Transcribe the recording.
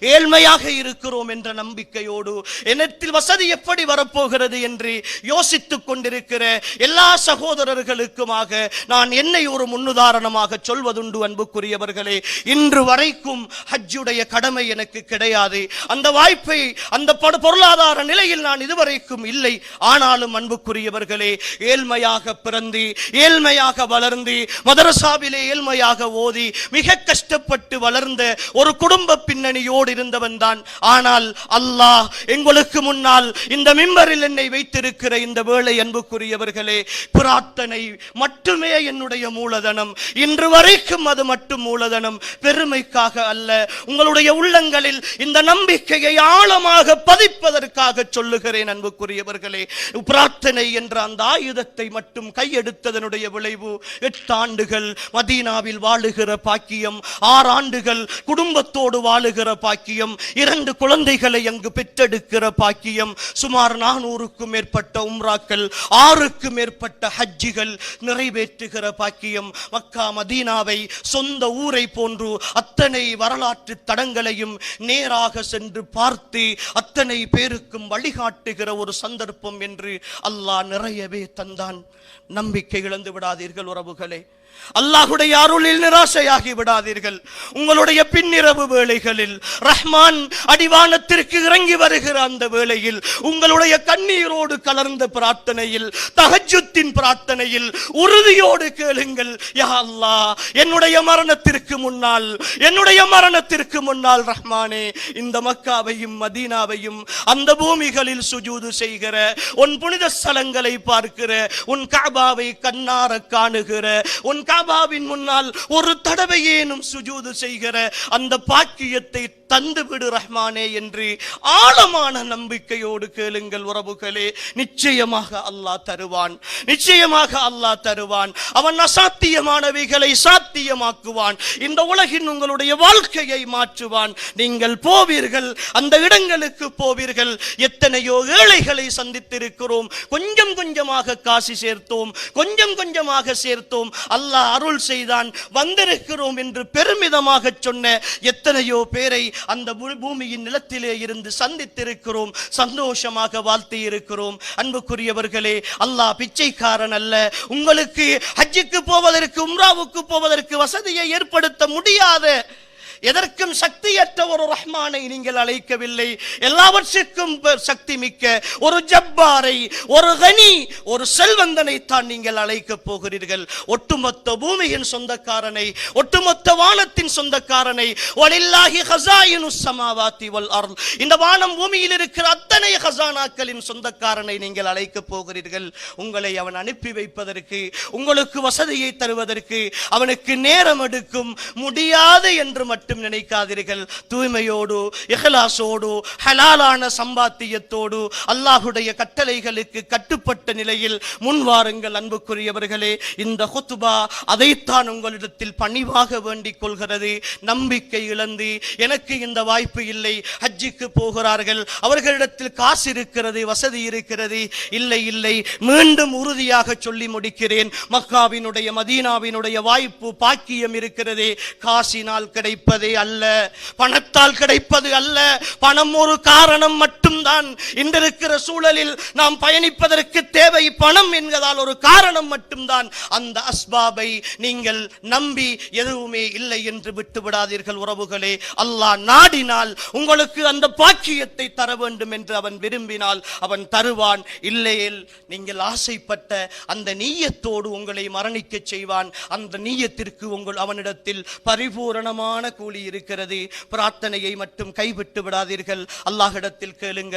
ஏழ்மையாக இருக்கிறோம் என்ற நம்பிக்கையோடு என்னத்தில் வசதி எப்படி வரப்போகிறது என்று யோசித்துக் கொண்டிருக்கிற எல்லா சகோதரர்களுக்குமாக நான் என்னை ஒரு முன்னுதாரணமாக சொல்வதுண்டு அன்புக்குரியவர்களே. இன்று வரைக்கும் ஹஜ்ஜுடைய கடமை எனக்கு கிடையாது. அந்த வாய்ப்பை அந்த படு- பொருளாதார நிலையில் நான் இதுவரைக்கும் இல்லை. ஆனாலும் அன்புக்குரியவர்களே ஏழ்மையாக பிறந்து ஏழ்மையாக வளர்ந்து மதரசாவிலே ஏழ்மையாக ஓதி மிக கஷ்டப்பட்டு வளர்ந்த ஒரு குடும்ப பின்னணியோடு இருந்தவன் தான் ஆனால் அல்லாஹ் எங்களுக்கு முன்னால் இந்த மிம்பரில் என்னை வைத்திருக்கிற இந்த வேளை அன்புக்குரியவர்களே பிரார்த்தனை மட்டுமே என்னுடைய மூலதனம். இன்று வரைக்கும் அது மட்டும் மூலதனம் பெருமைக்காக அல்ல. உங்களுடைய உள்ளங்களில் இந்த நம்பிக்கையை ஆழமாக பதிப்பதற்காக சொல்லுகிறேன் அன்புக்குரியவர்களே. பிரார்த்தனை என்ற அந்த ஆயுதத்தை மட்டும் கையெடுத்ததனுடைய விளைவு எட்டு ஆண்டுகள் மதீனாவில் வாழுகிற பாக்கியம் ஆறு ஆண்டுகள் குடும்பத்தோடு வாழுகிற பாக்கியம். பாக்கியம். இரண்டு குழந்தைகளை அங்கு பெற்றெடுக்கிற பாக்கியம். சுமார் நானூறுக்கும் மேற்பட்ட உம்ராக்கள் ஆறுக்கு மேற்பட்ட ஹஜ்ஜிகள் நிறைவேற்றுகிற பாக்கியம். மக்கா மதீனாவை சொந்த ஊரை போன்று அத்தனை வரலாற்று தடங்களையும் நேராக சென்று பார்த்து அத்தனை பேருக்கும் வழிகாட்டுகிற ஒரு சந்தர்ப்பம் என்று அல்லாஹ் நிறையவே தந்தான். நம்பிக்கை இழந்து விடாதீர்கள் உறவுகளே. அல்லாஹுடைய அருளில் நிராசையாகி விடாதீர்கள். உங்களுடைய பின்னிரவு வேளைகளில் ரஹ்மான் அடிவானத்திற்கு இறங்கி வருகிற அந்த வேளையில் உங்களுடைய கண்ணீரோடு கலர்ந்த பிரார்த்தனையில் தஹஜுத்தின் பிரார்த்தனையில் உறுதியோடு கேளுங்கள் யா அல்லா என்னுடைய மரணத்திற்கு முன்னால் என்னுடைய மரணத்திற்கு முன்னால் ரஹ்மானே இந்த மக்காவையும் மதீனாவையும் அந்த பூமிகளில் சுஜூது செய்கிற உன் புனித ஸ்தலங்களை பார்க்கிற உன் காபாவை கண்ணார காணுகிற உன் உன் காபாவின் முன்னால் ஒரு தடவையேனும் சுஜூது செய்கிற அந்த பாக்கியத்தை தந்துவிடு ரஹ்மானே என்று ஆழமான நம்பிக்கையோடு கேளுங்கள் உறவுகளே. நிச்சயமாக அல்லாஹ் தருவான். நிச்சயமாக அல்லாஹ் தருவான். அவன் அசாத்தியமானவைகளை சாத்தியமாக்குவான். இந்த உலகின் உங்களுடைய வாழ்க்கையை மாற்றுவான். நீங்கள் போவீர்கள். அந்த இடங்களுக்கு போவீர்கள். எத்தனையோ ஏழைகளை சந்தித்திருக்கிறோம். கொஞ்சம் கொஞ்சமாக காசு சேர்த்தோம். கொஞ்சம் கொஞ்சமாக சேர்த்தோம். அல்ல அல்லாஹ் அருள் செய்தான். வந்திருக்கிறோம் என்று பெருமிதமாக சொன்ன எத்தனையோ பேரை அந்த பூமியின் நிலத்திலே இருந்து சந்தித்திருக்கிறோம். சந்தோஷமாக வாழ்த்தி இருக்கிறோம் அன்புக்குரியவர்களே அல்லாஹ் பிச்சைக்காரன் அல்ல. உங்களுக்கு ஹஜ்ஜுக்கு போவதற்கு உம்ராவுக்கு போவதற்கு வசதியை ஏற்படுத்த முடியாத எதற்கும் சக்தியற்ற ஒரு ரஹ்மானை நீங்கள் அழைக்கவில்லை. எல்லாவற்றிற்கும் சக்தி மிக்க ஒரு ஜப்பாரை ஒரு கனி ஒரு செல்வந்தனை தான் நீங்கள் அழைக்க போகிறீர்கள். ஒட்டுமொத்த பூமியின் சொந்தக்காரனை ஒட்டுமொத்த வானத்தின் சொந்தக்காரனை வலில்லாஹி ஹசாயினு சமாவாத்தி வல் அருள் இந்த வானம் பூமியில் இருக்கிற அத்தனை ஹசானாக்களின் சொந்தக்காரனை நீங்கள் அழைக்க போகிறீர்கள். உங்களை அவன் அனுப்பி வைப்பதற்கு உங்களுக்கு வசதியை தருவதற்கு அவனுக்கு நேரம் எடுக்கும் முடியாது என்று மட்டும் மட்டும் நினைக்காதீர்கள். தூய்மையோடு எஹலாசோடு ஹலாலான சம்பாத்தியத்தோடு அல்லாஹுடைய கட்டளைகளுக்கு கட்டுப்பட்ட நிலையில் முன்வாருங்கள் அன்புக்குரியவர்களே. இந்த ஹொத்துபா அதைத்தான் உங்களிடத்தில் பணிவாக வேண்டிக் கொள்கிறது. நம்பிக்கை இழந்து எனக்கு இந்த வாய்ப்பு இல்லை. ஹஜ்ஜிக்கு போகிறார்கள். அவர்களிடத்தில் காசு இருக்கிறது வசதி இருக்கிறது. இல்லை இல்லை. மீண்டும் உறுதியாக சொல்லி முடிக்கிறேன். மக்காவினுடைய மதீனாவினுடைய வாய்ப்பு பாக்கியம் இருக்கிறது. காசினால் கிடைப்பதே அல்ல. பணத்தால் கிடைப்பது அல்ல. பணம் ஒரு காரணம் மட்டும்தான். இன்றிருக்கிற சூழலில் நாம் பயணிப்பதற்கு தேவை பணம் என்கிறதால் ஒரு காரணம் மட்டும்தான். அந்த அஸ்பாபை நீங்கள் நம்பி எதுவுமே இல்லை என்று விட்டு விடாதீர்கள் உறவுகளே. அல்லாஹ் நாடினால் உங்களுக்கு அந்த பாக்கியத்தை தர வேண்டும் என்று அவன் விரும்பினால் அவன் தருவான். இல்லையேல் நீங்கள் ஆசைப்பட்ட அந்த நீயத்தோடு உங்களை மரணிக்கச் செய்வான். அந்த நீயத்திற்கு உங்கள் அவனிடத்தில் பரிபூரணமான கூலி இருக்கிறது. பிரார்த்தனையை மட்டும் கைவிட்டு விடாதீர்கள். அல்லாஹிடத்தில் கேளுங்கள்.